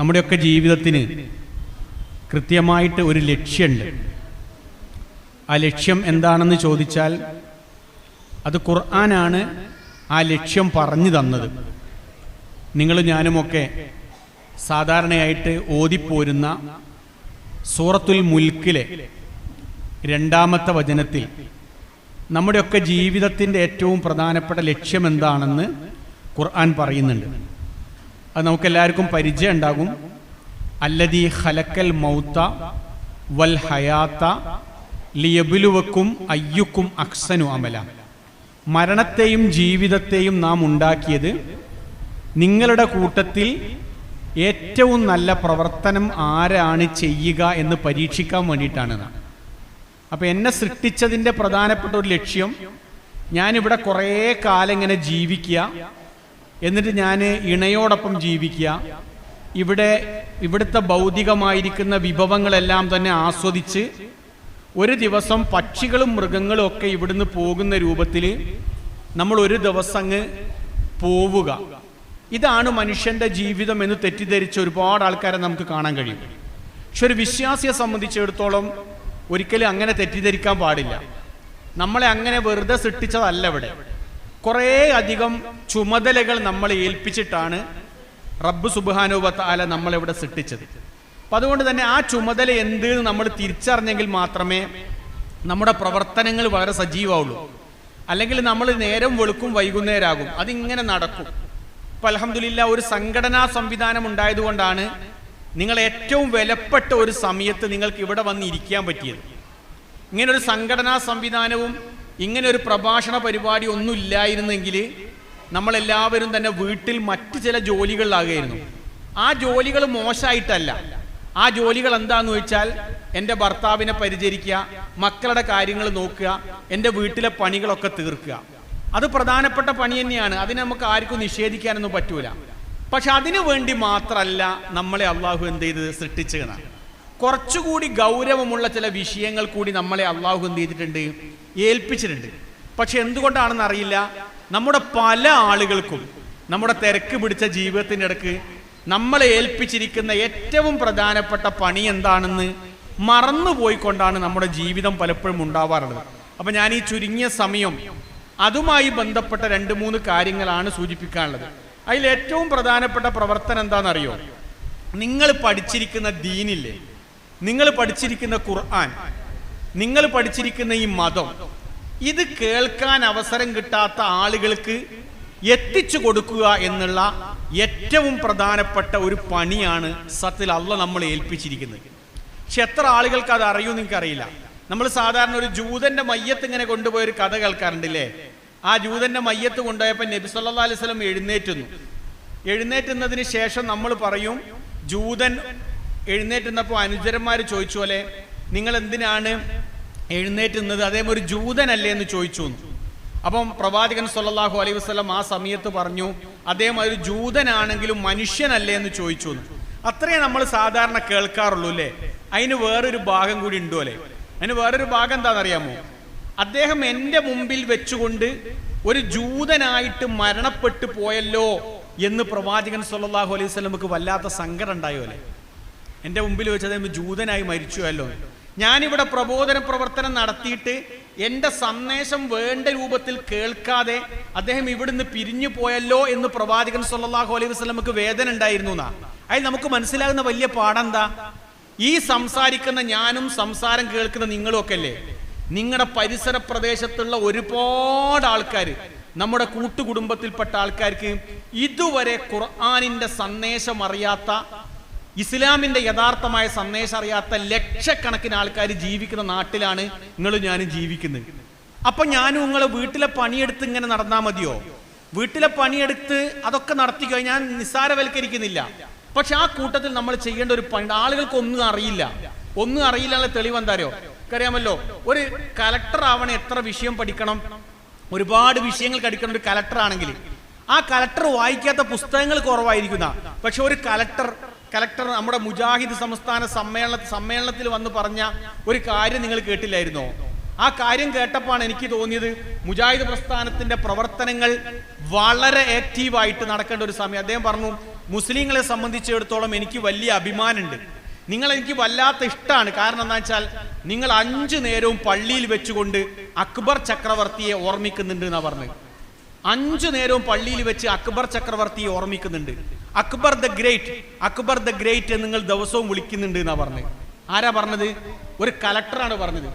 നമ്മുടെയൊക്കെ ജീവിതത്തിന് കൃത്യമായിട്ട് ഒരു ലക്ഷ്യമുണ്ട് ആ ലക്ഷ്യം എന്താണെന്ന് ചോദിച്ചാൽ അത് ഖുർആനാണ് ആ ലക്ഷ്യം പറഞ്ഞു തന്നത്. നിങ്ങൾ ഞാനുമൊക്കെ സാധാരണയായിട്ട് ഓതിപ്പോരുന്ന സൂറത്തുൽ മുൽക്കിലെ രണ്ടാമത്തെ വചനത്തിൽ നമ്മുടെയൊക്കെ ജീവിതത്തിന്റെ ഏറ്റവും പ്രധാനപ്പെട്ട ലക്ഷ്യം എന്താണെന്ന് ഖുർആൻ പറയുന്നുണ്ട്. അത് നമുക്കെല്ലാവർക്കും പരിചയം ഉണ്ടാകും അല്ലദീ ഹലക്കൽ മൗത്ത വൽ ഹയാത്ത ലിയബിലുവക്കും അയ്യുക്കും അക്സനു അമല. മരണത്തെയും ജീവിതത്തെയും നാം ഉണ്ടാക്കിയത് നിങ്ങളുടെ കൂട്ടത്തിൽ ഏറ്റവും നല്ല പ്രവർത്തനം ആരാണ് ചെയ്യുക എന്ന് പരീക്ഷിക്കാൻ വേണ്ടിയിട്ടാണ് നാം. അപ്പൊ എന്നെ സൃഷ്ടിച്ചതിന്റെ പ്രധാനപ്പെട്ട ഒരു ലക്ഷ്യം ഞാനിവിടെ കുറേ കാലം ഇങ്ങനെ ജീവിക്കുക. എന്നിട്ട് ഞാൻ ഇണയോടൊപ്പം ജീവിക്കുക. ഇവിടെ ഇവിടുത്തെ ഭൗതികമായിരിക്കുന്ന വിഭവങ്ങളെല്ലാം തന്നെ ആസ്വദിച്ച് ഒരു ദിവസം പക്ഷികളും മൃഗങ്ങളും ഒക്കെ ഇവിടുന്ന് പോകുന്ന രൂപത്തിൽ നമ്മൾ ഒരു ദിവസം അങ്ങ് പോവുക. ഇതാണ് മനുഷ്യന്റെ ജീവിതം എന്ന് തെറ്റിദ്ധരിച്ച ഒരുപാട് ആൾക്കാരെ നമുക്ക് കാണാൻ കഴിയും. പക്ഷെ ഒരു വിശ്വാസിയെ സംബന്ധിച്ചിടത്തോളം ഒരിക്കലും അങ്ങനെ തെറ്റിദ്ധരിക്കാൻ പാടില്ല. നമ്മളെ അങ്ങനെ വെറുതെ സൃഷ്ടിച്ചതല്ല ഇവിടെ. കുറേ അധികം ചുമതലകൾ നമ്മൾ ഏൽപ്പിച്ചിട്ടാണ് റബ്ബ് സുബാനുബത്ത് ആല നമ്മളിവിടെ സൃഷ്ടിച്ചത്. അപ്പം അതുകൊണ്ട് തന്നെ ആ ചുമതല എന്ത് നമ്മൾ തിരിച്ചറിഞ്ഞെങ്കിൽ മാത്രമേ നമ്മുടെ പ്രവർത്തനങ്ങൾ വളരെ സജീവമാവുള്ളൂ. അല്ലെങ്കിൽ നമ്മൾ നേരം വെളുക്കും വൈകുന്നേരമാകും അതിങ്ങനെ നടക്കും. ഇപ്പം അലഹമില്ല ഒരു സംഘടനാ സംവിധാനം ഉണ്ടായതുകൊണ്ടാണ് നിങ്ങൾ ഏറ്റവും വിലപ്പെട്ട ഒരു സമയത്ത് നിങ്ങൾക്ക് ഇവിടെ വന്ന് ഇരിക്കാൻ പറ്റിയത്. ഇങ്ങനൊരു സംഘടനാ സംവിധാനവും ഇങ്ങനെ ഒരു പ്രഭാഷണ പരിപാടി ഒന്നും ഇല്ലായിരുന്നെങ്കിൽ നമ്മളെല്ലാവരും തന്നെ വീട്ടിൽ മറ്റ് ചില ജോലികളിലാകുമായിരുന്നു. ആ ജോലികൾ മോശമായിട്ടല്ല. ആ ജോലികൾ എന്താന്ന് വെച്ചാൽ എന്റെ ഭർത്താവിനെ പരിചരിക്കുക മക്കളുടെ കാര്യങ്ങൾ നോക്കുക എന്റെ വീട്ടിലെ പണികളൊക്കെ തീർക്കുക. അത് പ്രധാനപ്പെട്ട പണി തന്നെയാണ്. അതിനെ നമുക്ക് ആർക്കും നിഷേധിക്കാനൊന്നും പറ്റൂല. പക്ഷെ അതിനു വേണ്ടി മാത്രമല്ല നമ്മളെ അള്ളാഹു എന്ത് ചെയ്ത് സൃഷ്ടിച്ചതാണ് കുറച്ചുകൂടി ഗൗരവമുള്ള ചില വിഷയങ്ങൾ കൂടി നമ്മളെ അള്ളാഹു എന്ത് ചെയ്തിട്ടുണ്ട്? ഏൽപ്പിച്ചിട്ടുണ്ട്. പക്ഷെ എന്തുകൊണ്ടാണെന്ന് അറിയില്ല. നമ്മുടെ പല ആളുകൾക്കും നമ്മുടെ തിരക്ക് പിടിച്ച ജീവിതത്തിന്റെ ഇടയ്ക്ക് നമ്മളെ ഏൽപ്പിച്ചിരിക്കുന്ന ഏറ്റവും പ്രധാനപ്പെട്ട പണി എന്താണെന്ന് മറന്നുപോയിക്കൊണ്ടാണ് നമ്മുടെ ജീവിതം പലപ്പോഴും ഉണ്ടാവാറുള്ളത്. അപ്പം ഞാൻ ഈ ചുരുങ്ങിയ സമയം അതുമായി ബന്ധപ്പെട്ട രണ്ട് മൂന്ന് കാര്യങ്ങളാണ് സൂചിപ്പിക്കാനുള്ളത്. അതിൽ ഏറ്റവും പ്രധാനപ്പെട്ട പ്രവർത്തനം എന്താണെന്നറിയോ? നിങ്ങൾ പഠിച്ചിരിക്കുന്ന ദീനില്ലേ? നിങ്ങൾ പഠിച്ചിരിക്കുന്ന ഖുർആൻ നിങ്ങൾ പഠിച്ചിരിക്കുന്ന ഈ മതം ഇത് കേൾക്കാൻ അവസരം കിട്ടാത്ത ആളുകൾക്ക് എത്തിച്ചു കൊടുക്കുക എന്നുള്ള ഏറ്റവും പ്രധാനപ്പെട്ട ഒരു പണിയാണ് സത്യത്തിൽ അള്ള നമ്മൾ ഏൽപ്പിച്ചിരിക്കുന്നത്. പക്ഷെ എത്ര ആളുകൾക്ക് അത് അറിയൂ നിങ്ങൾക്ക് അറിയില്ല നമ്മൾ സാധാരണ ഒരു ജൂതന്റെ മയ്യത്ത് ഇങ്ങനെ കൊണ്ടുപോയ ഒരു കഥ കേൾക്കാറുണ്ടല്ലേ? ആ ജൂതന്റെ മയ്യത്ത് കൊണ്ടുപോയപ്പോൾ നബി സല്ലാ അലൈഹി സ്വലം എഴുന്നേറ്റുന്നു. എഴുന്നേറ്റുന്നതിന് ശേഷം നമ്മൾ പറയും ജൂതൻ എഴുന്നേറ്റുന്നപ്പോൾ അനുചരന്മാർ ചോദിച്ചു പോലെ നിങ്ങൾ എന്തിനാണ് എഴുന്നേറ്റുന്നത്? അതേ ഒരു ജൂതനല്ലേ എന്ന് ചോദിച്ചു. അപ്പം പ്രവാചകൻ സല്ലല്ലാഹു അലൈഹി വസ്ലം ആ സമയത്ത് പറഞ്ഞു അദ്ദേഹം ഒരു ജൂതനാണെങ്കിലും മനുഷ്യനല്ലേ എന്ന് ചോദിച്ചു അത്രേ നമ്മൾ സാധാരണ കേൾക്കാറുള്ളൂ അല്ലേ? അതിന് വേറൊരു ഭാഗം കൂടി ഉണ്ടോ അല്ലേ? അതിന് വേറൊരു ഭാഗം എന്താണെന്നറിയാമോ? അദ്ദേഹം എന്റെ മുമ്പിൽ വെച്ചുകൊണ്ട് ഒരു ജൂതനായിട്ട് മരണപ്പെട്ടു പോയല്ലോ എന്ന് പ്രവാചകൻ സല്ലല്ലാഹു അലൈഹി വസല്ലമക്ക് വല്ലാത്ത സങ്കടം ഉണ്ടായോ അല്ലേ? എന്റെ മുമ്പിൽ വെച്ച് അദ്ദേഹം ജൂതനായി മരിച്ചുവല്ലോ. ഞാനിവിടെ പ്രബോധന പ്രവർത്തനം നടത്തിയിട്ട് എന്റെ സന്ദേശം വേണ്ട രൂപത്തിൽ കേൾക്കാതെ അദ്ദേഹം ഇവിടുന്ന് പിരിഞ്ഞു പോയല്ലോ എന്ന് പ്രവാചകൻ സല്ലാഹു അലൈഹി വസല്ലമക്ക് വേദന ഉണ്ടായിരുന്നു എന്നാ. അതിൽ നമുക്ക് മനസ്സിലാകുന്ന വലിയ പാഠം എന്താ ഈ സംസാരിക്കുന്ന ഞാനും സംസാരം കേൾക്കുന്ന നിങ്ങളും ഒക്കെ അല്ലേ നിങ്ങളുടെ പരിസര പ്രദേശത്തുള്ള ഒരുപാട് ആൾക്കാർ നമ്മുടെ കൂട്ടുകുടുംബത്തിൽപ്പെട്ട ആൾക്കാർക്ക് ഇതുവരെ ഖുർആാനിന്റെ സന്ദേശം അറിയാത്ത ഇസ്ലാമിന്റെ യഥാർത്ഥമായ സന്ദേശം അറിയാത്ത ലക്ഷക്കണക്കിന് ആൾക്കാർ ജീവിക്കുന്ന നാട്ടിലാണ് നിങ്ങൾ ഞാനും ജീവിക്കുന്നത്. അപ്പൊ ഞാനും നിങ്ങൾ വീട്ടിലെ പണിയെടുത്ത് ഇങ്ങനെ നടന്നാൽ മതിയോ? വീട്ടിലെ പണിയെടുത്ത് അതൊക്കെ നടത്തി കഴിഞ്ഞാൽ നിസ്സാരവൽക്കരിക്കുന്നില്ല. പക്ഷെ ആ കൂട്ടത്തിൽ നമ്മൾ ചെയ്യേണ്ട ഒരു പണി ആളുകൾക്ക് ഒന്നും അറിയില്ല. ഒന്നും അറിയില്ല തെളിവ് എന്താരോ അറിയാമല്ലോ ഒരു കലക്ടർ ആവണ എത്ര വിഷയം പഠിക്കണം? ഒരുപാട് വിഷയങ്ങൾ കടിക്കണം ഒരു കലക്ടർ ആണെങ്കിൽ ആ കലക്ടർ വായിക്കാത്ത പുസ്തകങ്ങൾ കുറവായിരിക്കുന്ന. പക്ഷെ ഒരു കലക്ടർ കലക്ടർ നമ്മുടെ മുജാഹിദ് സംസ്ഥാന സമ്മേളന സമ്മേളനത്തിൽ വന്ന് പറഞ്ഞ ഒരു കാര്യം നിങ്ങൾ കേട്ടില്ലായിരുന്നോ? ആ കാര്യം കേട്ടപ്പോഴാണ് എനിക്ക് തോന്നിയത് മുജാഹിദ് പ്രസ്ഥാനത്തിന്റെ പ്രവർത്തനങ്ങൾ വളരെ ആക്റ്റീവായിട്ട് നടക്കേണ്ട ഒരു സമയം. അദ്ദേഹം പറഞ്ഞു മുസ്ലിങ്ങളെ സംബന്ധിച്ചിടത്തോളം എനിക്ക് വലിയ അഭിമാനമുണ്ട്. നിങ്ങൾ എനിക്ക് വല്ലാത്ത ഇഷ്ടമാണ്. കാരണം എന്താ വെച്ചാൽ നിങ്ങൾ അഞ്ചു നേരവും പള്ളിയിൽ വെച്ചുകൊണ്ട് അക്ബർ ചക്രവർത്തിയെ ഓർമ്മിക്കുന്നുണ്ട് എന്നാ പറഞ്ഞത്. അഞ്ചു നേരവും പള്ളിയിൽ വെച്ച് അക്ബർ ചക്രവർത്തിയെ ഓർമ്മിക്കുന്നുണ്ട്. Akbar the great Akbar the great നിങ്ങൾ ദിവസവും വിളിക്കുന്നുണ്ട് എന്നാ പറഞ്ഞത് ആരാ പറഞ്ഞത്? ഒരു കലക്ടറാണ് പറഞ്ഞത്.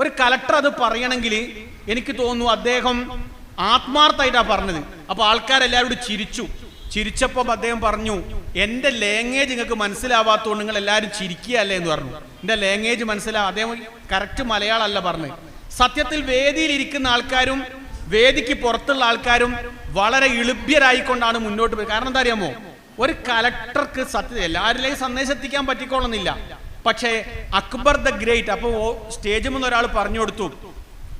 ഒരു കലക്ടർ അത് പറയണമെങ്കിൽ എനിക്ക് തോന്നുന്നു അദ്ദേഹം ആത്മാർത്ഥമായിട്ടാ പറഞ്ഞത്. അപ്പൊ ആൾക്കാരെല്ലാവരോടും ചിരിച്ചു. ചിരിച്ചപ്പോൾ അദ്ദേഹം പറഞ്ഞു എന്റെ ലാംഗ്വേജ് നിങ്ങൾക്ക് മനസ്സിലാവാത്തതുകൊണ്ട് നിങ്ങൾ എല്ലാവരും ചിരിക്കുകയല്ലേ എന്ന് പറഞ്ഞു. എന്റെ ലാംഗ്വേജ് മനസ്സിലാവും അദ്ദേഹം കറക്റ്റ് മലയാളമല്ല പറഞ്ഞത്. സത്യത്തിൽ വേദിയിൽ ഇരിക്കുന്ന ആൾക്കാരും വേദിക്ക് പുറത്തുള്ള ആൾക്കാരും വളരെ എളുപ്യരായിക്കൊണ്ടാണ് മുന്നോട്ട് പോയത്. കാരണം എന്താ അറിയാമോ? ഒരു കലക്ടർക്ക് സത്യം എല്ലാവരിലേക്കും സന്ദേശം എത്തിക്കാൻ പറ്റിക്കോളുന്നില്ല. പക്ഷേ അക്ബർ ദ ഗ്രേറ്റ് അപ്പൊ സ്റ്റേജിൽ നിന്ന് ഒരാൾ പറഞ്ഞു കൊടുത്തു.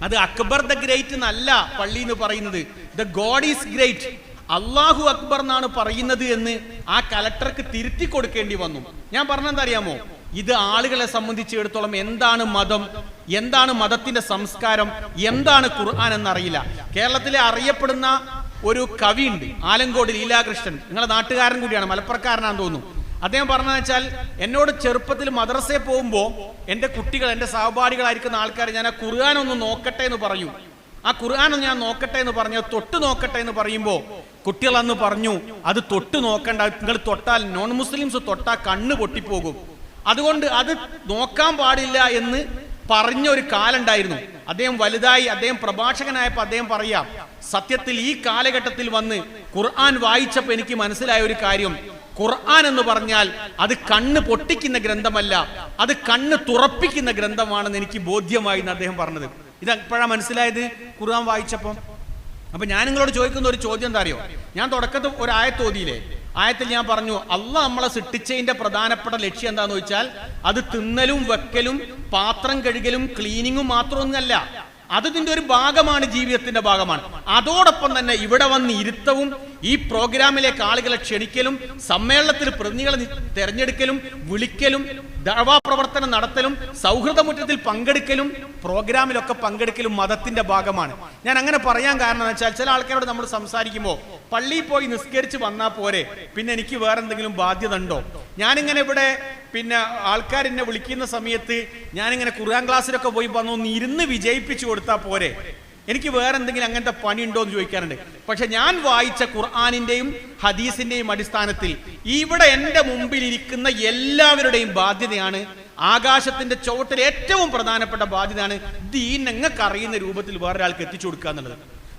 അത് അക്ബർ ദ ഗ്രേറ്റ് എന്നല്ല പള്ളി എന്ന് പറയുന്നത്. The god is great. അള്ളാഹു അക്ബർ എന്നാണ് പറയുന്നത് എന്ന് ആ കലക്ടർക്ക് തിരുത്തി കൊടുക്കേണ്ടി വന്നു. ഞാൻ പറഞ്ഞെന്താ അറിയാമോ? ഇത് ആളുകളെ സംബന്ധിച്ചിടത്തോളം എന്താണ് മതം? എന്താണ് മതത്തിന്റെ സംസ്കാരം? എന്താണ് ഖുർആൻ എന്നറിയില്ല. കേരളത്തിലെ അറിയപ്പെടുന്ന ഒരു കവിയുണ്ട് ആലങ്കോട് ലീലാകൃഷ്ണൻ. നിങ്ങളെ നാട്ടുകാരൻ കൂടിയാണ് മലപ്പുറക്കാരനാണെന്ന് തോന്നുന്നു. അദ്ദേഹം പറഞ്ഞതെന്ന് വെച്ചാൽ എന്നോട് ചെറുപ്പത്തിൽ മദ്രസയിൽ പോകുമ്പോൾ എന്റെ കുട്ടികൾ എന്റെ സഹപാഠികളായിരിക്കുന്ന ആൾക്കാർ ഞാൻ ആ ഖുർആൻ ഒന്ന് നോക്കട്ടെ എന്ന് പറയും. ആ ഖുർആൻ ഒന്ന് ഞാൻ നോക്കട്ടെ എന്ന് പറഞ്ഞു തൊട്ട് നോക്കട്ടെ എന്ന് പറയുമ്പോൾ കുട്ടികൾ അന്ന് പറഞ്ഞു അത് തൊട്ട് നോക്കണ്ട നിങ്ങൾ തൊട്ടാൽ നോൺ മുസ്ലിംസ് തൊട്ടാൽ കണ്ണ് പൊട്ടിപ്പോകും. അതുകൊണ്ട് അത് നോക്കാൻ പാടില്ല എന്ന് പറഞ്ഞ ഒരു കാലുണ്ടായിരുന്നു. അദ്ദേഹം വലുതായി അദ്ദേഹം പ്രഭാഷകനായപ്പോൾ അദ്ദേഹം പറയാം സത്യത്തിൽ ഈ കാലഘട്ടത്തിൽ വന്ന് ഖുർആൻ വായിച്ചപ്പോൾ എനിക്ക് മനസ്സിലായ ഒരു കാര്യം. ഖുർആൻ എന്ന് പറഞ്ഞാൽ അത് കണ്ണ് പൊട്ടിക്കുന്ന ഗ്രന്ഥമല്ല അത് കണ്ണ് തുറപ്പിക്കുന്ന ഗ്രന്ഥമാണെന്ന് എനിക്ക് ബോധ്യമായി എന്ന് അദ്ദേഹം പറഞ്ഞത്. ഇത് എപ്പോഴാണ് മനസ്സിലായത് ഖുർആൻ വായിച്ചപ്പോൾ അപ്പൊ ഞാൻ നിങ്ങളോട് ചോദിക്കുന്ന ഒരു ചോദ്യം എന്താ അറിയോ? ഞാൻ തുടക്കത്തിൽ ഒരു ആയത്ത് ഓതിയില്ലേ ആയത്തിൽ ഞാൻ പറഞ്ഞു അല്ല നമ്മളെ സൃഷ്ടിച്ചതിന്റെ പ്രധാനപ്പെട്ട ലക്ഷ്യം എന്താന്ന് വെച്ചാൽ അത് തിന്നലും വെക്കലും പാത്രം കഴുകലും ക്ലീനിങ്ങും മാത്രമൊന്നുമല്ല. അത് ഇതിന്റെ ഒരു ഭാഗമാണ് ജീവിതത്തിന്റെ ഭാഗമാണ്. അതോടൊപ്പം തന്നെ ഇവിടെ വന്ന് ഇരുത്തവും ഈ പ്രോഗ്രാമിലേക്ക് ആളുകളെ ക്ഷണിക്കലും സമ്മേളനത്തിൽ പ്രതിനിധികളെ തെരഞ്ഞെടുക്കലും വിളിക്കലും ദഴവാ പ്രവർത്തനം നടത്തലും സൗഹൃദമുറ്റത്തിൽ പങ്കെടുക്കലും പ്രോഗ്രാമിലൊക്കെ പങ്കെടുക്കലും മതത്തിന്റെ ഭാഗമാണ്. ഞാൻ അങ്ങനെ പറയാൻ കാരണം എന്ന് വെച്ചാൽ ചില ആൾക്കാരോട് നമ്മൾ സംസാരിക്കുമ്പോൾ പള്ളിയിൽ പോയി നിസ്കരിച്ച് വന്നാൽ പോരെ പിന്നെ എനിക്ക് വേറെ എന്തെങ്കിലും ബാധ്യത ഉണ്ടോ? ഞാനിങ്ങനെ ഇവിടെ പിന്നെ ആൾക്കാർ എന്നെ വിളിക്കുന്ന സമയത്ത് ഞാനിങ്ങനെ ഖുർആൻ ക്ലാസ്സിലൊക്കെ പോയി വന്നു ഒന്ന് ഇരുന്ന് വിജയിപ്പിച്ചു കൊടുത്താൽ പോരെ. എനിക്ക് വേറെ എന്തെങ്കിലും അങ്ങനത്തെ പണി എന്ന് ചോദിക്കാറുണ്ട്. പക്ഷെ ഞാൻ വായിച്ച ഖുർആാനിന്റെയും ഹദീസിന്റെയും അടിസ്ഥാനത്തിൽ ഇവിടെ എന്റെ മുമ്പിൽ ഇരിക്കുന്ന എല്ലാവരുടെയും ബാധ്യതയാണ് ആകാശത്തിന്റെ ചുവട്ടിൽ ഏറ്റവും പ്രധാനപ്പെട്ട ബാധ്യതയാണ് ദീൻ നിങ്ങൾക്ക് അറിയുന്ന രൂപത്തിൽ വേറൊരാൾക്ക് എത്തിച്ചു കൊടുക്കുക എന്നുള്ളത്.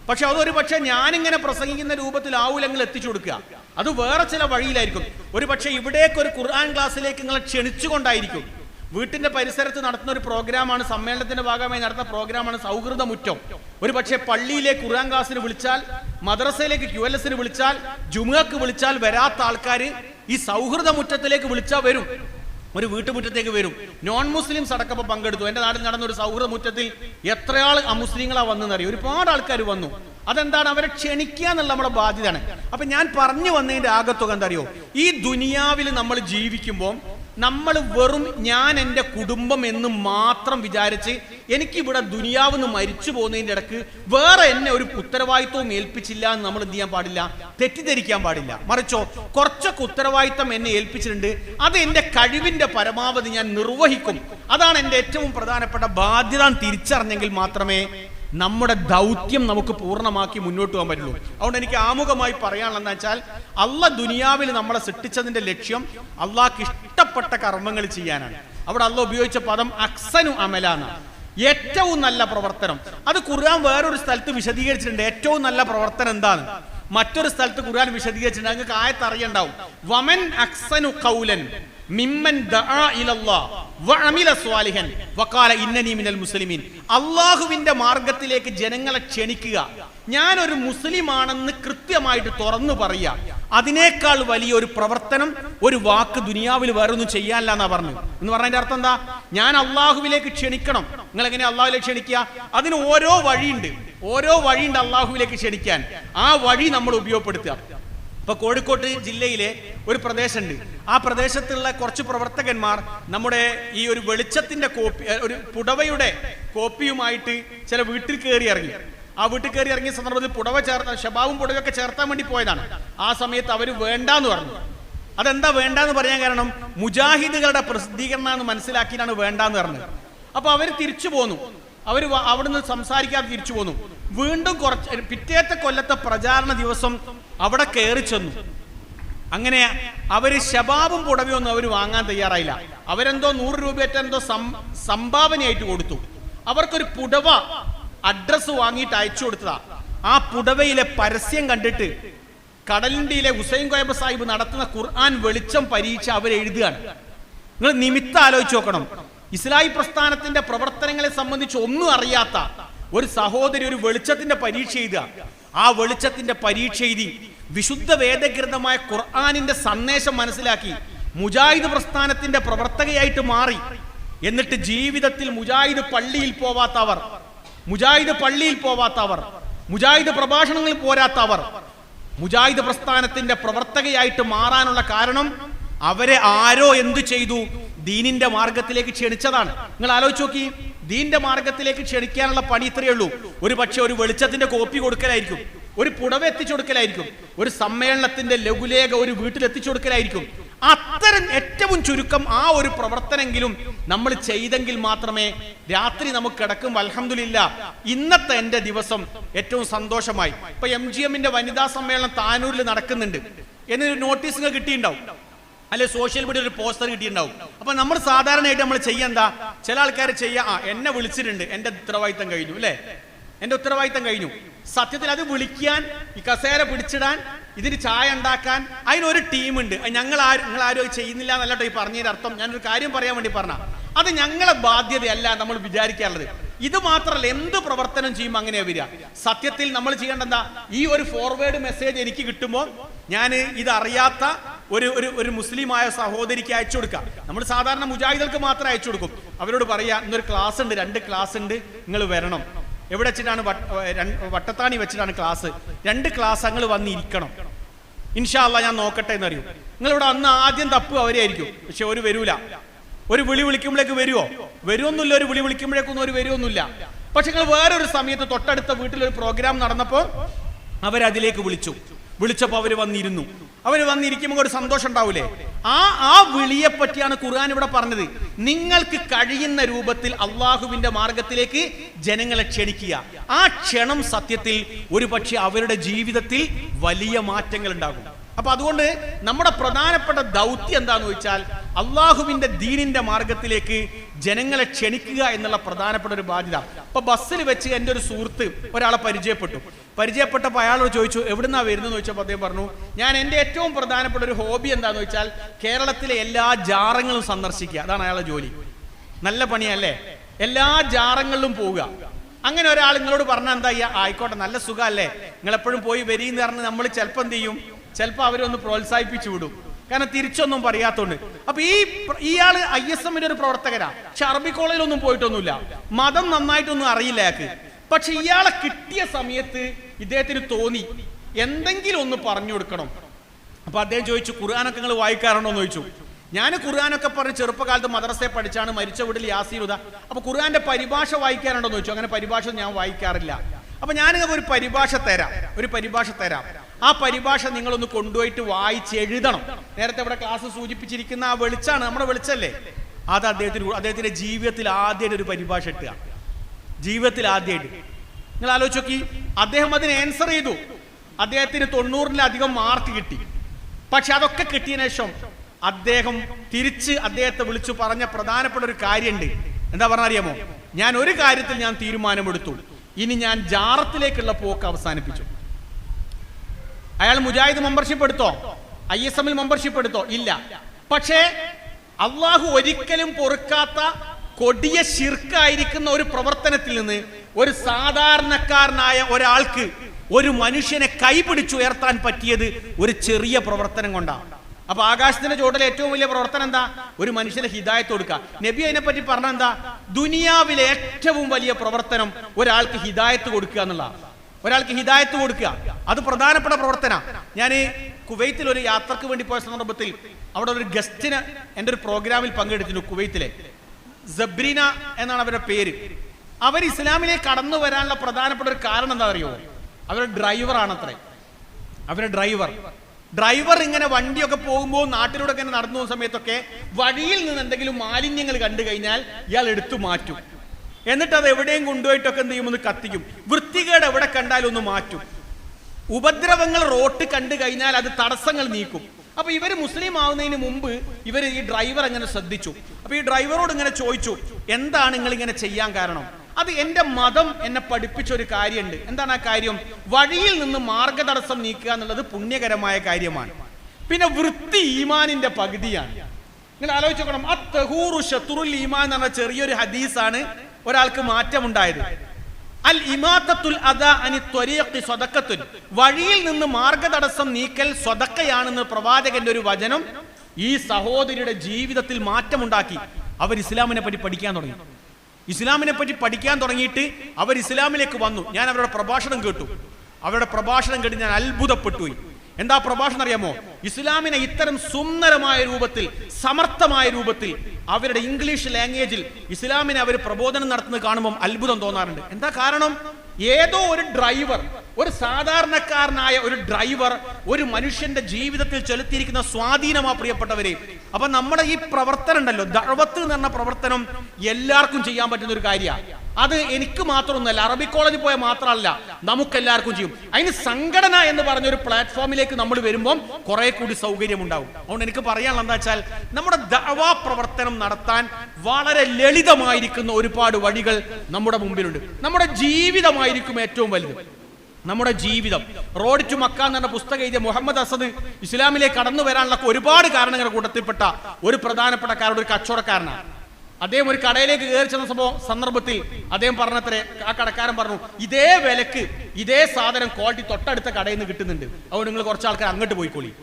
പക്ഷെ അതൊരു പക്ഷെ ഞാനിങ്ങനെ പ്രസംഗിക്കുന്ന രൂപത്തിൽ നിങ്ങൾ എത്തിച്ചു കൊടുക്കുക. അത് വേറെ ചില വഴിയിലായിരിക്കും. ഒരു പക്ഷെ ഇവിടേക്ക് ഒരു ഖുർആൻ ക്ലാസ്സിലേക്ക് നിങ്ങളെ ക്ഷണിച്ചുകൊണ്ടായിരിക്കും. വീട്ടിന്റെ പരിസരത്ത് നടത്തുന്ന ഒരു പ്രോഗ്രാമാണ് സമ്മേളനത്തിന്റെ ഭാഗമായി നടത്തുന്ന പ്രോഗ്രാമാണ് സൗഹൃദ മുറ്റം ഒരു പക്ഷേ പള്ളിയിലെ ഖുർആൻ ക്ലാസ്സിന് വിളിച്ചാൽ മദ്രസയിലേക്ക് ക്യു എൽ എസിന് വിളിച്ചാൽ ജുമുഅക്ക് വിളിച്ചാൽ വരാത്ത ആൾക്കാർ ഈ സൗഹൃദ മുറ്റത്തിലേക്ക് വിളിച്ചാൽ വരും. ഒരു വീട്ടുമുറ്റത്തേക്ക് വരും. നോൺ മുസ്ലിംസ് അടക്കം പങ്കെടുത്തു. എന്റെ നാട്ടിൽ നടന്ന ഒരു സൗഹൃദ മുറ്റത്തിൽ എത്രയാൾ അമുസ്ലിങ്ങളാ വന്നെന്നറിയും? ഒരുപാട് ആൾക്കാർ വന്നു. അതെന്താണ്? അവരെ ക്ഷണിക്കുക എന്നുള്ള നമ്മുടെ ബാധ്യതയാണ്. അപ്പൊ ഞാൻ പറഞ്ഞു വന്നതിന്റെ ആകത്തുക എന്തറിയോ? ഈ ദുനിയാവിൽ നമ്മൾ ജീവിക്കുമ്പോൾ നമ്മൾ വെറും ഞാൻ എന്റെ കുടുംബം എന്ന് മാത്രം വിചാരിച്ച് എനിക്കിവിടെ ദുനിയാവെന്ന് മരിച്ചു പോകുന്നതിന്റെ ഇടയ്ക്ക് വേറെ എന്നെ ഒരു ഉത്തരവാദിത്വവും ഏൽപ്പിച്ചില്ല എന്ന് നമ്മൾ എന്ത് ചെയ്യാൻ പാടില്ല? തെറ്റിദ്ധരിക്കാൻ പാടില്ല. മറിച്ചോ കുറച്ചൊക്കെ ഉത്തരവാദിത്തം എന്നെ ഏൽപ്പിച്ചിട്ടുണ്ട്. അത് എന്റെ കഴിവിന്റെ പരമാവധി ഞാൻ നിർവഹിക്കും. അതാണ് എന്റെ ഏറ്റവും പ്രധാനപ്പെട്ട ബാധ്യത തിരിച്ചറിഞ്ഞെങ്കിൽ മാത്രമേ നമ്മുടെ ദൗത്യം നമുക്ക് പൂർണമാക്കി മുന്നോട്ട് പോകാൻ പറ്റുള്ളൂ. അതുകൊണ്ട് എനിക്ക് ആമുഖമായി പറയാനുള്ളതെന്ന് വെച്ചാൽ അല്ല ദുനിയാവിൽ നമ്മളെ സൃഷ്ടിച്ചതിന്റെ ലക്ഷ്യം അള്ളാഹ്ക്ക് ഇഷ്ടപ്പെട്ട കർമ്മങ്ങൾ ചെയ്യാനാണ്. അവിടെ അല്ല ഉപയോഗിച്ച പദം അക്സനു അമലാണ് ഏറ്റവും നല്ല പ്രവർത്തനം. അത് ഖുർആൻ വേറൊരു സ്ഥലത്ത് വിശദീകരിച്ചിട്ടുണ്ട്. ഏറ്റവും നല്ല പ്രവർത്തനം എന്താണ്? മറ്റൊരു സ്ഥലത്ത് ഖുർആൻ വിശദീകരിച്ചിട്ടുണ്ട്. നിങ്ങൾക്ക് ആയത്ത് അറിയണ്ടാവും വമൻ അക്സനു കൗലൻ. മിമ്മൻ മുസ്ലിമീൻ. അള്ളാഹുവിന്റെ മാർഗത്തിലേക്ക് ജനങ്ങളെ ക്ഷണിക്കുക. ഞാൻ ഒരു മുസ്ലിം ആണെന്ന് കൃത്യമായിട്ട് തുറന്നു പറയുക. അതിനേക്കാൾ വലിയ ഒരു പ്രവർത്തനം ഒരു വാക്ക് ദുനിയാവിൽ വേറെ ഒന്നും ചെയ്യാനില്ല എന്നാ പറഞ്ഞു. എന്ന് പറഞ്ഞതിന്റെ അർത്ഥം എന്താ? ഞാൻ അള്ളാഹുവിലേക്ക് ക്ഷണിക്കണം. നിങ്ങൾ എങ്ങനെ അള്ളാഹുലേക്ക് ക്ഷണിക്കുക? അതിന് ഓരോ വഴിയുണ്ട്. ഓരോ വഴിയുണ്ട് അള്ളാഹുവിലേക്ക് ക്ഷണിക്കാൻ. ആ വഴി നമ്മൾ ഉപയോഗപ്പെടുത്തുക. ഇപ്പൊ കോഴിക്കോട്ട് ജില്ലയിലെ ഒരു പ്രദേശമുണ്ട്. ആ പ്രദേശത്തുള്ള കുറച്ച് പ്രവർത്തകന്മാർ നമ്മുടെ ഈ ഒരു വെളിച്ചത്തിന്റെ കോപ്പി ഒരു പുടവയുടെ കോപ്പിയുമായിട്ട് ചില വീട്ടിൽ കയറി ഇറങ്ങി. ആ വീട്ടിൽ കയറി ഇറങ്ങിയ സന്ദർഭത്തിൽ പുടവ ചേർത്ത ഷബാവും പുടവയൊക്കെ ചേർത്താൻ വേണ്ടി പോയതാണ്. ആ സമയത്ത് അവർ വേണ്ടാന്ന് പറഞ്ഞു. അതെന്താ വേണ്ടാന്ന് പറയാൻ കാരണം മുജാഹിദുകളുടെ പ്രസിദ്ധീകരണം എന്ന് മനസ്സിലാക്കിയിട്ടാണ് വേണ്ടാന്ന് പറഞ്ഞത്. അപ്പൊ അവർ തിരിച്ചു പോന്നു. അവർ അവിടുന്ന് സംസാരിക്കാതെ തിരിച്ചു പോന്നു. വീണ്ടും കുറച്ച് പിറ്റേത്തെ കൊല്ലത്തെ പ്രചാരണ ദിവസം അവിടെ കയറി ചെന്നു. അങ്ങനെ അവർ ശബാബും പുടവയൊന്നും അവർ വാങ്ങാൻ തയ്യാറായില്ല. അവരെന്തോ നൂറ് രൂപയേറ്റ എന്തോ സംഭാവനയായിട്ട് കൊടുത്തു. അവർക്കൊരു പുടവ അഡ്രസ് വാങ്ങിയിട്ട് അയച്ചു കൊടുത്തതാ. ആ പുടവയിലെ പരസ്യം കണ്ടിട്ട് കടലിന്റെ ഹുസൈൻ കോയബ സാഹിബ് നടത്തുന്ന ഖുർആൻ വെളിച്ചം പരീക്ഷ അവരെഴുതുകയാണ് നിങ്ങൾ നിമിത്തം ആലോചിച്ച് നോക്കണം. ഇസ്ലായി പ്രസ്ഥാനത്തിന്റെ പ്രവർത്തനങ്ങളെ സംബന്ധിച്ച് ഒന്നും അറിയാത്ത ഒരു സഹോദരി ഒരു വെളിച്ചത്തിന്റെ പരീക്ഷ എഴുതുക. ആ വെളിച്ചത്തിന്റെ പരീക്ഷ എഴുതി വിശുദ്ധ വേദഗ്രന്ഥമായ ഖുർആാനിന്റെ സന്ദേശം മനസ്സിലാക്കി മുജാഹിദ് പ്രസ്ഥാനത്തിന്റെ പ്രവർത്തകയായിട്ട് മാറി. എന്നിട്ട് ജീവിതത്തിൽ മുജാഹിദ് പള്ളിയിൽ പോവാത്തവർ മുജാഹിദ് പള്ളിയിൽ പോവാത്തവർ മുജാഹിദ് പ്രഭാഷണങ്ങളിൽ പോരാത്തവർ മുജാഹിദ് പ്രസ്ഥാനത്തിന്റെ പ്രവർത്തകയായിട്ട് മാറാനുള്ള കാരണം അവരെ ആരോ എന്തു ചെയ്തു? ദീനിന്റെ മാർഗത്തിലേക്ക് ക്ഷണിച്ചതാണ്. നിങ്ങൾ ആലോചിച്ച് നോക്കി ദീന്റെ മാർഗത്തിലേക്ക് ക്ഷണിക്കാനുള്ള പണി ഇത്രയേ ഉള്ളൂ. ഒരു പക്ഷെ ഒരു വെളിച്ചത്തിന്റെ കോപ്പി കൊടുക്കലായിരിക്കും ഒരു പുടവ എത്തിച്ചു കൊടുക്കലായിരിക്കും ഒരു സമ്മേളനത്തിന്റെ ലഘുലേഖ ഒരു വീട്ടിൽ എത്തിച്ചു കൊടുക്കലായിരിക്കും. അത്തരം ഏറ്റവും ചുരുക്കം ആ ഒരു പ്രവർത്തനെങ്കിലും നമ്മൾ ചെയ്തെങ്കിൽ മാത്രമേ രാത്രി നമുക്ക് കിടക്കും. അലഹമില്ല ഇന്നത്തെ എന്റെ ദിവസം ഏറ്റവും സന്തോഷമായി. ഇപ്പൊ എം ജി എമ്മിന്റെ വനിതാ സമ്മേളനം താനൂരിൽ നടക്കുന്നുണ്ട്. എന്നൊരു നോട്ടീസ് കിട്ടിയിട്ടുണ്ടാവും. അല്ലെ സോഷ്യൽ മീഡിയ ഒരു പോസ്റ്റർ കിട്ടിയിട്ടുണ്ടാവും. അപ്പൊ നമ്മൾ സാധാരണയായിട്ട് നമ്മൾ ചെയ്യാ ചില ആൾക്കാർ ചെയ്യാ ആ എന്നെ വിളിച്ചിട്ടുണ്ട്. എന്റെ ഉത്തരവാദിത്തം കഴിഞ്ഞു അല്ലേ? എന്റെ ഉത്തരവാദിത്തം കഴിഞ്ഞു. സത്യത്തിൽ അത് വിളിക്കാൻ ഈ കസേര പിടിച്ചിടാൻ ഇതിന് ചായ ഉണ്ടാക്കാൻ അതിനൊരു ടീമുണ്ട്. ഞങ്ങൾ ആരും നിങ്ങൾ ആരും അത് ചെയ്യുന്നില്ല എന്നല്ലോ ഈ പറഞ്ഞതിന്റെ അർത്ഥം. ഞാനൊരു കാര്യം പറയാൻ വേണ്ടി പറഞ്ഞ അത് ഞങ്ങളെ ബാധ്യതയല്ല നമ്മൾ വിചാരിക്കാറുള്ളത്. ഇത് മാത്രമല്ല എന്ത് പ്രവർത്തനം ചെയ്യുമ്പോൾ അങ്ങനെ വരിക? സത്യത്തിൽ നമ്മൾ ചെയ്യേണ്ട എന്താ? ഈ ഒരു ഫോർവേഡ് മെസ്സേജ് എനിക്ക് കിട്ടുമ്പോൾ ഞാൻ ഇതറിയാത്ത ഒരു ഒരു ഒരു മുസ്ലിമായ സഹോദരിക്ക് അയച്ചു കൊടുക്കാം. നമ്മൾ സാധാരണ മുജാഹിദർക്ക് മാത്രം അയച്ചു കൊടുക്കും. അവരോട് പറയാ ഇന്നൊരു ക്ലാസ് ഉണ്ട് രണ്ട് ക്ലാസ് ഉണ്ട് നിങ്ങൾ വരണം. എവിടെ വെച്ചിട്ടാണ് വട്ടത്താണി വെച്ചിട്ടാണ് ക്ലാസ് രണ്ട് ക്ലാസ് അങ്ങൾ വന്നിരിക്കണം. ഇൻഷാല്ല ഞാൻ നോക്കട്ടെ എന്നറിയും. നിങ്ങൾ നിങ്ങളിവിടെ അന്ന് ആദ്യം തപ്പ് അവരെയായിരിക്കും. പക്ഷെ ഒരു വരൂല. ഒരു വിളി വിളിക്കുമ്പോഴേക്ക് വരുമോ വരുമൊന്നുമില്ല ഒരു വിളി വിളിക്കുമ്പോഴേക്കൊന്നും ഒരു വരുമൊന്നുമില്ല പക്ഷെ നിങ്ങൾ വേറൊരു സമയത്ത് തൊട്ടടുത്ത വീട്ടിൽ ഒരു പ്രോഗ്രാം നടന്നപ്പോൾ അവരതിലേക്ക് വിളിച്ചു. വിളിച്ചപ്പോൾ അവർ വന്നിരുന്നു. അവർ വന്നിരിക്കുമ്പോൾ ഒരു സന്തോഷം ഉണ്ടാവൂലേ? ആ ആ വിളിയെ പറ്റിയാണ് ഖുർആൻ ഇവിടെ പറഞ്ഞത്. നിങ്ങൾക്ക് കഴിയുന്ന രൂപത്തിൽ അള്ളാഹുവിന്റെ മാർഗത്തിലേക്ക് ജനങ്ങളെ ക്ഷണിക്കുക. ആ ക്ഷണം സത്യത്തിൽ ഒരു പക്ഷെ അവരുടെ ജീവിതത്തിൽ വലിയ മാറ്റങ്ങൾ ഉണ്ടാകും. അപ്പൊ അതുകൊണ്ട് നമ്മുടെ പ്രധാനപ്പെട്ട ദൗത്യം എന്താന്ന് വെച്ചാൽ അള്ളാഹുവിന്റെ ദീനിന്റെ മാർഗത്തിലേക്ക് ജനങ്ങളെ ക്ഷണിക്കുക എന്നുള്ള പ്രധാനപ്പെട്ട ഒരു ബാധ്യത. അപ്പൊ ബസ്സിൽ വെച്ച് എന്റെ ഒരു സുഹൃത്ത് ഒരാളെ പരിചയപ്പെട്ടു. പരിചയപ്പെട്ടപ്പോൾ അയാളോട് ചോദിച്ചു എവിടുന്നാ വരുന്നത് ചോദിച്ചപ്പോൾ അദ്ദേഹം പറഞ്ഞു ഞാൻ എന്റെ ഏറ്റവും പ്രധാനപ്പെട്ട ഒരു ഹോബി എന്താന്ന് വെച്ചാൽ കേരളത്തിലെ എല്ലാ ജാറങ്ങളും സന്ദർശിക്കുക. അതാണ് അയാളുടെ ജോലി. നല്ല പണിയല്ലേ? എല്ലാ ജാറങ്ങളിലും പോവുക. അങ്ങനെ ഒരാൾ നിങ്ങളോട് പറഞ്ഞാൽ എന്താ ഈ ആയിക്കോട്ടെ നല്ല സുഖമല്ലേ? നിങ്ങളെപ്പോഴും പോയി വരീന്ന് പറഞ്ഞ് നമ്മൾ ചിലപ്പോൾ എന്ത് ചെയ്യും? ചിലപ്പോൾ അവരൊന്ന് പ്രോത്സാഹിപ്പിച്ചു വിടും. കാരണം തിരിച്ചൊന്നും പറയാത്തോണ്ട്. അപ്പൊ ഈ ഇയാൾ ഐ എസ് എമ്മിന്റെ ഒരു പ്രവർത്തകരാ. പക്ഷെ അറബി കോളേജിലൊന്നും പോയിട്ടൊന്നുമില്ല. മതം നന്നായിട്ടൊന്നും അറിയില്ല അയാൾക്ക്. പക്ഷെ ഇയാളെ കിട്ടിയ സമയത്ത് ഇദ്ദേഹത്തിന് തോന്നി എന്തെങ്കിലും ഒന്ന് പറഞ്ഞു കൊടുക്കണം. അപ്പൊ അദ്ദേഹം ചോദിച്ചു ഖുർആാനൊക്കെ നിങ്ങൾ വായിക്കാറുണ്ടോ? എന്ന് ചോദിച്ചു. ഞാൻ ഖുർആാനൊക്കെ പറഞ്ഞ് ചെറുപ്പകാലത്ത് മദ്രസയെ പഠിച്ചാണ് മരിച്ച വീട്ടിൽ യാസീരുത അപ്പൊ ഖുർആന്റെ പരിഭാഷ വായിക്കാറുണ്ടോ എന്ന് ചോദിച്ചു. അങ്ങനെ പരിഭാഷ ഞാൻ വായിക്കാറില്ല. അപ്പൊ ഞാൻ ഒരു പരിഭാഷ തരാം. ഒരു പരിഭാഷ തരാം. ആ പരിഭാഷ നിങ്ങളൊന്ന് കൊണ്ടുപോയിട്ട് വായിച്ച് എഴുതണം. നേരത്തെ ഇവിടെ ക്ലാസ് സൂചിപ്പിച്ചിരിക്കുന്ന ആ വെളിച്ചാണ് നമ്മുടെ വെളിച്ചല്ലേ? അത് അദ്ദേഹത്തിന് അദ്ദേഹത്തിന്റെ ജീവിതത്തിൽ ആദ്യമായിട്ട് ഒരു പരിഭാഷ ഇട്ടുക ജീവിതത്തിൽ ആദ്യമായിട്ട് നിങ്ങൾ ആലോചിച്ച് നോക്കി അദ്ദേഹം അതിന് ആൻസർ ചെയ്തു. അദ്ദേഹത്തിന് തൊണ്ണൂറിലധികം മാർക്ക് കിട്ടി. പക്ഷെ അതൊക്കെ കിട്ടിയതിനു ശേഷം അദ്ദേഹം തിരിച്ച് അദ്ദേഹത്തെ വിളിച്ചു പറഞ്ഞ പ്രധാനപ്പെട്ട ഒരു കാര്യമുണ്ട്. എന്താ പറഞ്ഞ അറിയാമോ ഞാൻ ഒരു കാര്യത്തിൽ ഞാൻ തീരുമാനമെടുത്തു. ഇനി ഞാൻ ജാറത്തിലേക്കുള്ള പോക്ക് അവസാനിപ്പിച്ചു. അയാൾ മുജാഹിദ് മെമ്പർഷിപ്പ് എടുത്തോ? ഐ എസ് എമ്മിൽ മെമ്പർഷിപ്പ് എടുത്തോ? ഇല്ല. പക്ഷേ അള്ളാഹു ഒരിക്കലും പൊറുക്കാത്ത കൊടിയ ശിർക്കായിരിക്കുന്ന ഒരു പ്രവർത്തനത്തിൽ നിന്ന് ഒരു സാധാരണക്കാരനായ ഒരാൾക്ക് ഒരു മനുഷ്യനെ കൈപിടിച്ചുയർത്താൻ പറ്റിയത് ഒരു ചെറിയ പ്രവർത്തനം കൊണ്ടാണ്. അപ്പൊ ആകാശത്തിന്റെ ചുവടലെ ഏറ്റവും വലിയ പ്രവർത്തനം എന്താ? ഒരു മനുഷ്യനെ ഹിദായത്ത് കൊടുക്കുക നബി അതിനെ പറ്റി പറഞ്ഞ എന്താ? ദുനിയാവിലെ ഏറ്റവും വലിയ പ്രവർത്തനം ഒരാൾക്ക് ഹിദായത്ത് കൊടുക്കുക എന്നുള്ള ഒരാൾക്ക് ഹിദായത്ത് കൊടുക്കുക. അത് പ്രധാനപ്പെട്ട പ്രവർത്തന. ഞാൻ കുവൈത്തിൽ ഒരു യാത്രയ്ക്ക് വേണ്ടി പോയ സന്ദർഭത്തിൽ അവിടെ ഒരു ഗസ്റ്റിന് എന്റെ ഒരു പ്രോഗ്രാമിൽ പങ്കെടുത്തിരുന്നു കുവൈത്തിലെ. ജബ്രീന എന്നാണ് അവരുടെ പേര്. അവർ ഇസ്ലാമിലേക്ക് കടന്നു വരാനുള്ള പ്രധാനപ്പെട്ട ഒരു കാരണം എന്താ അറിയോ അവരുടെ ഡ്രൈവറാണത്രേ. അവരുടെ ഡ്രൈവർ. ഡ്രൈവർ ഇങ്ങനെ വണ്ടിയൊക്കെ പോകുമ്പോൾ നാട്ടിലൂടെ ഇങ്ങനെ നടന്നു പോകുന്ന സമയത്തൊക്കെ വഴിയിൽ നിന്ന് എന്തെങ്കിലും മാലിന്യങ്ങൾ കണ്ടു കഴിഞ്ഞാൽ ഇയാൾ എടുത്തു മാറ്റും. എന്നിട്ട് അത് എവിടെയും കൊണ്ടുപോയിട്ടൊക്കെ എന്ത് ചെയ്യുമെന്ന് കത്തിക്കും. വൃത്തികേട് എവിടെ കണ്ടാലും ഒന്ന് മാറ്റും. ഉപദ്രവങ്ങൾ റോട്ട് കണ്ടു കഴിഞ്ഞാൽ അത് തടസ്സങ്ങൾ നീക്കും. അപ്പൊ ഇവർ മുസ്ലിം ആവുന്നതിന് മുമ്പ് ഇവർ ഈ ഡ്രൈവർ അങ്ങനെ ശ്രദ്ധിച്ചു? അപ്പൊ ഈ ഡ്രൈവറോട് ഇങ്ങനെ ചോദിച്ചു എന്താണ് നിങ്ങൾ ഇങ്ങനെ ചെയ്യാൻ കാരണം? അത് എന്റെ മതം എന്നെ പഠിപ്പിച്ച ഒരു കാര്യമുണ്ട്. എന്താണ് ആ കാര്യം? വഴിയിൽ നിന്ന് മാർഗതടസ്സം നീക്കുക എന്നുള്ളത് പുണ്യകരമായ കാര്യമാണ്. പിന്നെ വൃത്തി ഈമാനിന്റെ പകുതിയാണ്. നിങ്ങൾ ആലോചിച്ചോക്കണം അത്തഹൂറു ഷത്തുറുൽ ഈമാൻ എന്ന് പറഞ്ഞ ചെറിയൊരു ഹദീസാണ്. ഒരാൾക്ക് മാറ്റമുണ്ടായത്. അൽ ഇമാത്തത്തുൽ അദാ അനി ത്വരീഖി സ്വതക്കത്തുൻ വഴിയിൽ നിന്ന് മാർഗതടസ്സം നീക്കൽ സ്വതക്കയാണെന്ന് പ്രവാചകന്റെ ഒരു വചനം ഈ സഹോദരിയുടെ ജീവിതത്തിൽ മാറ്റമുണ്ടാക്കി. അവർ ഇസ്ലാമിനെ പറ്റി പഠിക്കാൻ തുടങ്ങി. ഇസ്ലാമിനെ പറ്റി പഠിക്കാൻ തുടങ്ങിയിട്ട് അവർ ഇസ്ലാമിലേക്ക് വന്നു. ഞാൻ അവരുടെ പ്രഭാഷണം കേട്ടു. അവരുടെ പ്രഭാഷണം കേട്ട് ഞാൻ അത്ഭുതപ്പെട്ടു എന്താ പ്രഭാഷണം അറിയാമോ? ഇസ്ലാമിനെ ഇത്തരം സുന്ദരമായ രൂപത്തിൽ സമർത്ഥമായ രൂപത്തിൽ അവരുടെ ഇംഗ്ലീഷ് ലാംഗ്വേജിൽ ഇസ്ലാമിനെ അവർ പ്രബോധനം നടത്തുന്നത് കാണുമ്പോൾ അത്ഭുതം തോന്നാറുണ്ട്. എന്താ കാരണം? ഏതോ ഒരു ഡ്രൈവർ ഒരു സാധാരണക്കാരനായ ഒരു ഡ്രൈവർ ഒരു മനുഷ്യന്റെ ജീവിതത്തിൽ ചെലുത്തിയിരിക്കുന്ന സ്വാധീനമാ പ്രിയപ്പെട്ടവരെ. അപ്പൊ നമ്മുടെ ഈ പ്രവർത്തനം ഉണ്ടല്ലോ ദഴവത്ത് എന്ന് പറഞ്ഞ പ്രവർത്തനം എല്ലാവർക്കും ചെയ്യാൻ പറ്റുന്ന ഒരു കാര്യമാണ് അത് എനിക്ക് മാത്രമൊന്നുമല്ല അറബി കോളേജിൽ പോയാൽ മാത്രമല്ല നമുക്ക് എല്ലാവർക്കും ചെയ്യും. അതിന് സംഘടന എന്ന് പറഞ്ഞ ഒരു പ്ലാറ്റ്ഫോമിലേക്ക് നമ്മൾ വരുമ്പോൾ കുറെ കൂടി സൗകര്യം ഉണ്ടാവും അതുകൊണ്ട് എനിക്ക് പറയാനുള്ള എന്താ വെച്ചാൽ നമ്മുടെ ദവാ പ്രവർത്തനം നടത്താൻ വളരെ ലളിതമായിരിക്കുന്ന ഒരുപാട് വഴികൾ നമ്മുടെ മുമ്പിലുണ്ട്. നമ്മുടെ ജീവിതമായിരിക്കും ഏറ്റവും വലുത്. നമ്മുടെ ജീവിതം. റോഡ് ടു മക്ക എന്ന് പറഞ്ഞ പുസ്തകം എഴുതിയ മുഹമ്മദ് അസദ് ഇസ്ലാമിലേക്ക് കടന്നു വരാനുള്ള ഒരുപാട് കാരണങ്ങളുടെ കൂട്ടത്തിൽപ്പെട്ട ഒരു പ്രധാനപ്പെട്ട കാരുടെ ഒരു കച്ചവടക്കാരനാണ്. അദ്ദേഹം ഒരു കടയിലേക്ക് കയറി ചെന്ന സംഭവം സന്ദർഭത്തിൽ അദ്ദേഹം പറഞ്ഞത്രേ ആ കടക്കാരൻ പറഞ്ഞു ഇതേ വിലക്ക് ഇതേ സാധനം ക്വാളിറ്റി തൊട്ടടുത്ത കടയിൽ നിന്ന് കിട്ടുന്നുണ്ട്. അതുകൊണ്ട് നിങ്ങൾ കുറച്ച് ആൾക്കാർ അങ്ങോട്ട് പോയിക്കോളി.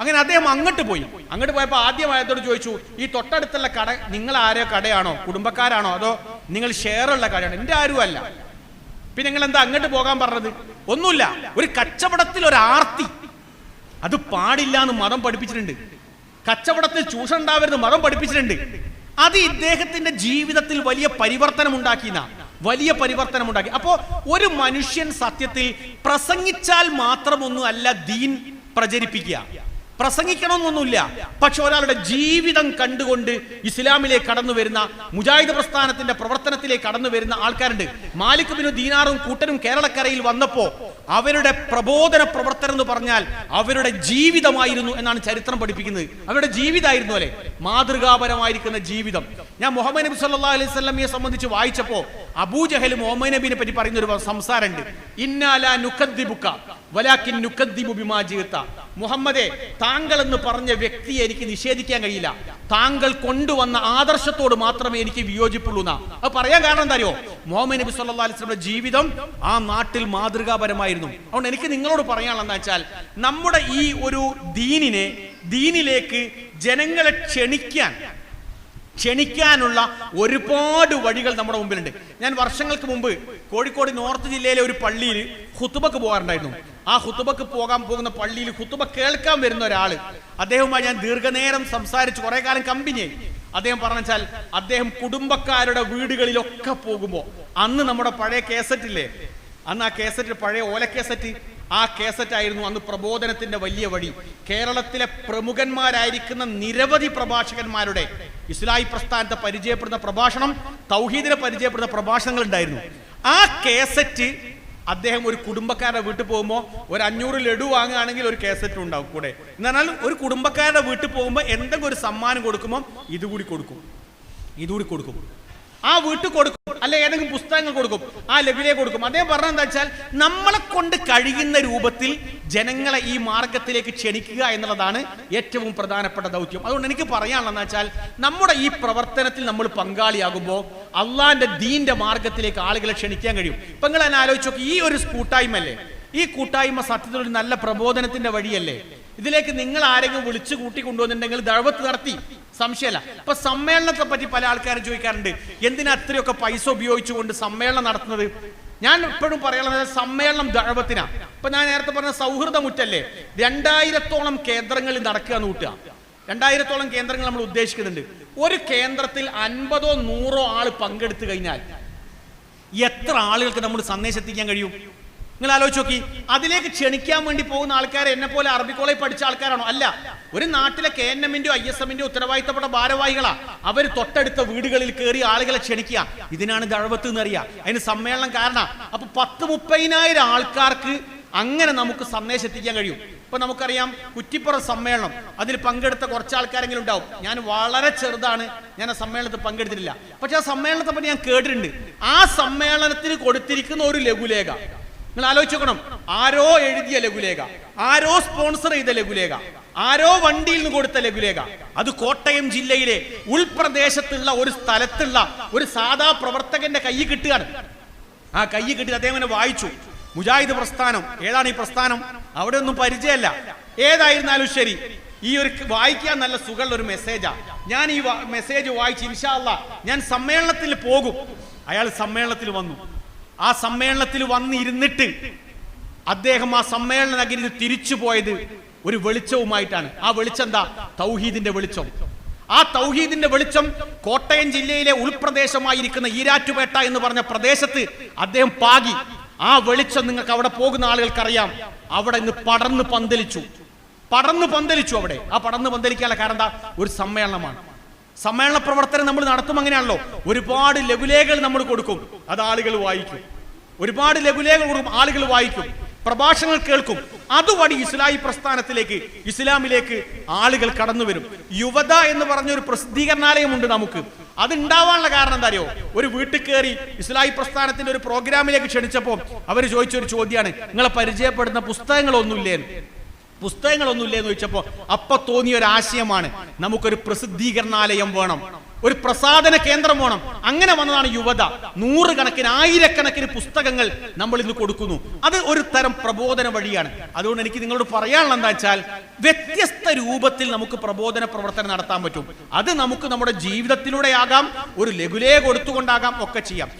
അങ്ങനെ അദ്ദേഹം അങ്ങോട്ട് പോയി. അങ്ങോട്ട് പോയപ്പോൾ ആദ്യം ആയതോട് ചോദിച്ചു ഈ തൊട്ടടുത്തുള്ള കട നിങ്ങൾ ആരോ കടയാണോ? കുടുംബക്കാരാണോ? അതോ നിങ്ങൾ ഷെയർ ഉള്ള കടയാണോ? എന്റെ ആരും അല്ല. പിന്നെ നിങ്ങൾ എന്താ അങ്ങോട്ട് പോകാൻ പറഞ്ഞത്? ഒന്നുമില്ല. ഒരു കച്ചവടത്തിൽ ഒരു ആർത്തി. അത് പാടില്ല എന്ന് മതം പഠിപ്പിച്ചിട്ടുണ്ട്. കച്ചവടത്തിൽ ചൂഷണം ഉണ്ടാവരുത് മതം പഠിപ്പിച്ചിട്ടുണ്ട്. അത് ഇദ്ദേഹത്തിന്റെ ജീവിതത്തിൽ വലിയ പരിവർത്തനം ഉണ്ടാക്കിന വലിയ പരിവർത്തനം ഉണ്ടാക്കി അപ്പോ ഒരു മനുഷ്യൻ സത്യത്തിൽ പ്രസംഗിച്ചാൽ മാത്രമൊന്നും അല്ല ദീൻ പ്രചരിപ്പിക്കുക. പ്രസംഗിക്കണമെന്നൊന്നുമില്ല. പക്ഷെ ഒരാളുടെ ജീവിതം കണ്ടുകൊണ്ട് ഇസ്ലാമിലേക്ക് കടന്നു വരുന്ന മുജാഹിദ് പ്രസ്ഥാനത്തിന്റെ പ്രവർത്തനത്തിലേക്ക് കടന്നു വരുന്ന ആൾക്കാരുണ്ട്. മാലിക് ബിനു ദീനാറും കൂട്ടനും കേരളക്കരയിൽ വന്നപ്പോ അവരുടെ പ്രബോധന പ്രവർത്തനം എന്ന് പറഞ്ഞാൽ അവരുടെ ജീവിതമായിരുന്നു എന്നാണ് ചരിത്രം പഠിപ്പിക്കുന്നത്. അവരുടെ ജീവിതമായിരുന്നു അല്ലെ? മാതൃകാപരമായിരിക്കുന്ന ജീവിതം. ഞാൻ മുഹമ്മദ് നബി സല്ലാ അലൈഹി സ്വലമിയെ സംബന്ധിച്ച് വായിച്ചപ്പോ അബൂജഹൽ മുഹമ്മദ് നബിനെ പറ്റി പറയുന്ന ഒരു സംസാരമുണ്ട് ഇന്നാല നുക്കദ്ദിബുക്ക വലാക്കിൻ നുക്കദ്ദിബു ബിമാ മുഹമ്മദെ താങ്കൾ എന്ന് പറഞ്ഞ വ്യക്തിയെ എനിക്ക് നിഷേധിക്കാൻ കഴിയില്ല. താങ്കൾ കൊണ്ടുവന്ന ആദർശത്തോട് മാത്രമേ എനിക്ക് വിയോജിപ്പുള്ളൂ എന്നാ. അത് പറയാൻ കാരണം എന്താ അറിയോ? മുഹമ്മദ് നബി സല്ലാ അലിസ്ലമിന്റെ ജീവിതം ആ നാട്ടിൽ മാതൃകാപരമായിരുന്നു. അതുകൊണ്ട് എനിക്ക് നിങ്ങളോട് പറയാനുള്ള എന്താ വെച്ചാൽ നമ്മുടെ ഈ ഒരു ദീനിനെ ദീനിലേക്ക് ജനങ്ങളെ ക്ഷണിക്കാൻ ക്ഷണിക്കാനുള്ള ഒരുപാട് വഴികൾ നമ്മുടെ മുമ്പിലുണ്ട്. ഞാൻ വർഷങ്ങൾക്ക് മുമ്പ് കോഴിക്കോട് നോർത്ത് ജില്ലയിലെ ഒരു പള്ളിയിൽ ഹുത്തുബക്ക് പോകാറുണ്ടായിരുന്നു. ആ ഹുത്തുബക്ക് പോകാൻ പോകുന്ന പള്ളിയിൽ ഹുത്തുബ കേൾക്കാൻ വരുന്ന ഒരാൾ അദ്ദേഹവുമായി ഞാൻ ദീർഘനേരം സംസാരിച്ച് കുറെ കാലം കമ്പനിയായി അദ്ദേഹം പറഞ്ഞാൽ അദ്ദേഹം കുടുംബക്കാരുടെ വീടുകളിലൊക്കെ പോകുമ്പോൾ അന്ന് നമ്മുടെ പഴയ കേസറ്റില്ലേ അന്ന് ആ കേസറ്റ് പഴയ ഓല കേസറ്റ് ആ കേസറ്റ് ആയിരുന്നു അന്ന് പ്രബോധനത്തിന്റെ വലിയ വഴി. കേരളത്തിലെ പ്രമുഖന്മാരായിരിക്കുന്ന നിരവധി പ്രഭാഷകന്മാരുടെ ഇസ്ലായി പ്രസ്ഥാനത്തെ പരിചയപ്പെടുന്ന പ്രഭാഷണം തൗഹീദിനെ പരിചയപ്പെടുന്ന പ്രഭാഷണങ്ങൾ ഉണ്ടായിരുന്നു. ആ കേസറ്റ് അദ്ദേഹം ഒരു കുടുംബക്കാരുടെ വീട്ടിൽ പോകുമ്പോൾ ഒരു അഞ്ഞൂറ് ലഡു വാങ്ങുകയാണെങ്കിൽ ഒരു കേസറ്റ് ഉണ്ടാവും കൂടെ. എന്നാൽ ഒരു കുടുംബക്കാരുടെ വീട്ടിൽ പോകുമ്പോൾ എന്തെങ്കിലും ഒരു സമ്മാനം കൊടുക്കുമ്പോൾ ഇതുകൂടി കൊടുക്കും. ഇതുകൂടി കൊടുക്കും. ആ വീട്ടിൽ കൊടുക്കും അല്ലെ ഏതെങ്കിലും പുസ്തകങ്ങൾ കൊടുക്കും ആ ലഘുലയെ കൊടുക്കും. അദ്ദേഹം പറഞ്ഞ എന്താ വെച്ചാൽ നമ്മളെ കൊണ്ട് കഴിയുന്ന രൂപത്തിൽ ജനങ്ങളെ ഈ മാർഗത്തിലേക്ക് ക്ഷണിക്കുക എന്നുള്ളതാണ് ഏറ്റവും പ്രധാനപ്പെട്ട ദൗത്യം. അതുകൊണ്ട് എനിക്ക് പറയാനുള്ളതെന്ന് വെച്ചാൽ നമ്മുടെ ഈ പ്രവർത്തനത്തിൽ നമ്മൾ പങ്കാളിയാകുമ്പോൾ അള്ളാന്റെ ദീന്റെ മാർഗത്തിലേക്ക് ആളുകളെ ക്ഷണിക്കാൻ കഴിയും. ഇപ്പൊ നിങ്ങൾ എന്നെ ആലോചിച്ചു ഈ ഒരു കൂട്ടായ്മ ഈ കൂട്ടായ്മ സത്യത്തിൽ ഒരു നല്ല പ്രബോധനത്തിന്റെ വഴിയല്ലേ? ഇതിലേക്ക് നിങ്ങൾ ആരെങ്കിലും വിളിച്ചു കൂട്ടി കൊണ്ടുവന്നിട്ടുണ്ടെങ്കിൽ ദഴവത്ത് നടത്തി. സംശയമല്ല ഇപ്പൊ സമ്മേളനത്തെ പറ്റി പല ആൾക്കാരും ചോദിക്കാറുണ്ട്. എന്തിനാ അത്രയൊക്കെ പൈസ ഉപയോഗിച്ചുകൊണ്ട് സമ്മേളനം നടത്തുന്നത്? ഞാൻ എപ്പോഴും പറയാനുള്ളത് സമ്മേളനം ദഴവത്തിനാ ഇപ്പൊ ഞാൻ നേരത്തെ പറഞ്ഞ സൗഹൃദമുറ്റല്ലേ രണ്ടായിരത്തോളം കേന്ദ്രങ്ങളിൽ നടക്കുക എന്ന് കൂട്ടുക. രണ്ടായിരത്തോളം കേന്ദ്രങ്ങൾ നമ്മൾ ഉദ്ദേശിക്കുന്നുണ്ട്. ഒരു കേന്ദ്രത്തിൽ അൻപതോ നൂറോ ആൾ പങ്കെടുത്തു കഴിഞ്ഞാൽ എത്ര ആളുകൾക്ക് നമ്മൾ സന്ദേശം എത്തിക്കാൻ കഴിയും? നിങ്ങൾ ആലോചിച്ച് നോക്കി. അതിലേക്ക് ക്ഷണിക്കാൻ വേണ്ടി പോകുന്ന ആൾക്കാർ എന്നെ പോലെ അറബി കോളേജ് പഠിച്ച ആൾക്കാരാണോ? അല്ല. ഒരു നാട്ടിലെ കെ എൻ എമ്മിന്റെയോ ഐ എസ് എമ്മിന്റെയോ ഉത്തരവാദിത്തപ്പെട്ട ഭാരവാഹികളാ. അവർ തൊട്ടടുത്ത വീടുകളിൽ കയറി ആളുകളെ ക്ഷണിക്കുക. ഇതിനാണ് ദഴവത്ത് എന്ന് അറിയുക. അതിന് സമ്മേളനം കാരണം. അപ്പൊ പത്ത് മുപ്പതിനായിരം ആൾക്കാർക്ക് അങ്ങനെ നമുക്ക് സന്ദേശം എത്തിക്കാൻ കഴിയും. ഇപ്പൊ നമുക്കറിയാം കുറ്റിപ്പുറം സമ്മേളനം. അതിൽ പങ്കെടുത്ത കുറച്ച് ആൾക്കാരെങ്കിലും ഉണ്ടാവും. ഞാൻ വളരെ ചെറുതാണ്. ഞാൻ ആ സമ്മേളനത്തിൽ പങ്കെടുത്തിട്ടില്ല. പക്ഷെ ആ സമ്മേളനത്തെ പറ്റി ഞാൻ കേട്ടിട്ടുണ്ട്. ആ സമ്മേളനത്തിന് കൊടുത്തിരിക്കുന്ന ഒരു ലഘുലേഖ. നിങ്ങൾ ആലോചിച്ചോക്കണം ആരോ എഴുതിയ ലഘുലേഖ ആരോ സ്പോൺസർ ചെയ്ത ലഘുലേഖ ആരോ വണ്ടിയിൽ നിന്ന് കൊടുത്ത ലഘുലേഖ. അത് കോട്ടയം ജില്ലയിലെ ഉൾപ്രദേശത്തുള്ള ഒരു സ്ഥലത്തുള്ള ഒരു സാധാ പ്രവർത്തകന്റെ കൈ കിട്ടുകയാണ്. ആ കൈ കിട്ടി അദ്ദേഹം ഇങ്ങനെ വായിച്ചു. മുജാഹിദ് പ്രസ്ഥാനം. ഏതാണ് ഈ പ്രസ്ഥാനം? അവിടെ ഒന്നും പരിചയമല്ല. ഏതായിരുന്നാലും ശരി ഈ ഒരു വായിക്കാൻ നല്ല സുഖമുള്ള ഒരു മെസ്സേജാ. ഞാൻ ഈ മെസ്സേജ് വായിച്ച് ഇൻഷാല്ല ഞാൻ സമ്മേളനത്തിൽ പോകും. അയാൾ സമ്മേളനത്തിൽ വന്നു. ആ സമ്മേളനത്തിൽ വന്നിരുന്നിട്ട് അദ്ദേഹം ആ സമ്മേളന നഗരിയിൽ തിരിച്ചു പോയത് ഒരു വെളിച്ചവുമായിട്ടാണ്. ആ വെളിച്ചം എന്താ? തൗഹീദിന്റെ വെളിച്ചം. ആ തൗഹീദിന്റെ വെളിച്ചം കോട്ടയം ജില്ലയിലെ ഉൾപ്രദേശമായിരിക്കുന്ന ഈരാറ്റുപേട്ട എന്ന് പറഞ്ഞ പ്രദേശത്ത് അദ്ദേഹം പാകി. ആ വെളിച്ചം നിങ്ങൾക്ക് അവിടെ പോകുന്ന ആളുകൾക്കറിയാം. അവിടെ ഇന്ന് പടർന്ന് പന്തലിച്ചു. പടർന്ന് പന്തലിച്ചു അവിടെ. ആ പടർന്ന് പന്തലിക്കാനുള്ള കാരണം എന്താ? ഒരു സമ്മേളനമാണ്. സമ്മേളന പ്രവർത്തനം നമ്മൾ നടത്തും അങ്ങനെയാണല്ലോ. ഒരുപാട് ലഘുലേഖകൾ നമ്മൾ കൊടുക്കും. അത് ആളുകൾ വായിക്കും. ഒരുപാട് ലഘുലേഖകൾ കൊടുക്കും ആളുകൾ വായിക്കും. പ്രഭാഷണങ്ങൾ കേൾക്കും. അതുവഴി ഇസ്ലാഹി പ്രസ്ഥാനത്തിലേക്ക് ഇസ്ലാമിലേക്ക് ആളുകൾ കടന്നു വരും. യുവത എന്ന് പറഞ്ഞ ഒരു പ്രസിദ്ധീകരണാലയമുണ്ട് നമുക്ക്. അത് ഉണ്ടാവാനുള്ള കാരണം എന്താ അറിയോ? ഒരു വീട്ടിൽ കയറി ഇസ്ലാഹി പ്രസ്ഥാനത്തിന്റെ ഒരു പ്രോഗ്രാമിലേക്ക് ക്ഷണിച്ചപ്പോൾ അവർ ചോദിച്ച ഒരു ചോദ്യമാണ് നിങ്ങളെ പരിചയപ്പെടുന്ന പുസ്തകങ്ങളൊന്നുമില്ലേന്ന്? പുസ്തകങ്ങളൊന്നുമില്ലേ എന്ന് ചോദിച്ചപ്പോ അപ്പൊ തോന്നിയ ഒരു ആശയമാണ് നമുക്കൊരു പ്രസിദ്ധീകരണാലയം വേണം ഒരു പ്രസാദന കേന്ദ്രം വേണം. അങ്ങനെ വന്നതാണ് യുവത. നൂറുകണക്കിന് ആയിരക്കണക്കിന് പുസ്തകങ്ങൾ നമ്മൾ ഇന്ന് കൊടുക്കുന്നു. അത് ഒരു തരം പ്രബോധന വഴിയാണ്. അതുകൊണ്ട് എനിക്ക് നിങ്ങളോട് പറയാനുള്ള എന്താ വെച്ചാൽ വ്യത്യസ്ത രൂപത്തിൽ നമുക്ക് പ്രബോധന പ്രവർത്തനം നടത്താൻ പറ്റും. അത് നമുക്ക് നമ്മുടെ ജീവിതത്തിലൂടെ ആകാം ഒരു ലഘുലേ കൊടുത്തുകൊണ്ടാകാം ഒക്കെ ചെയ്യാം.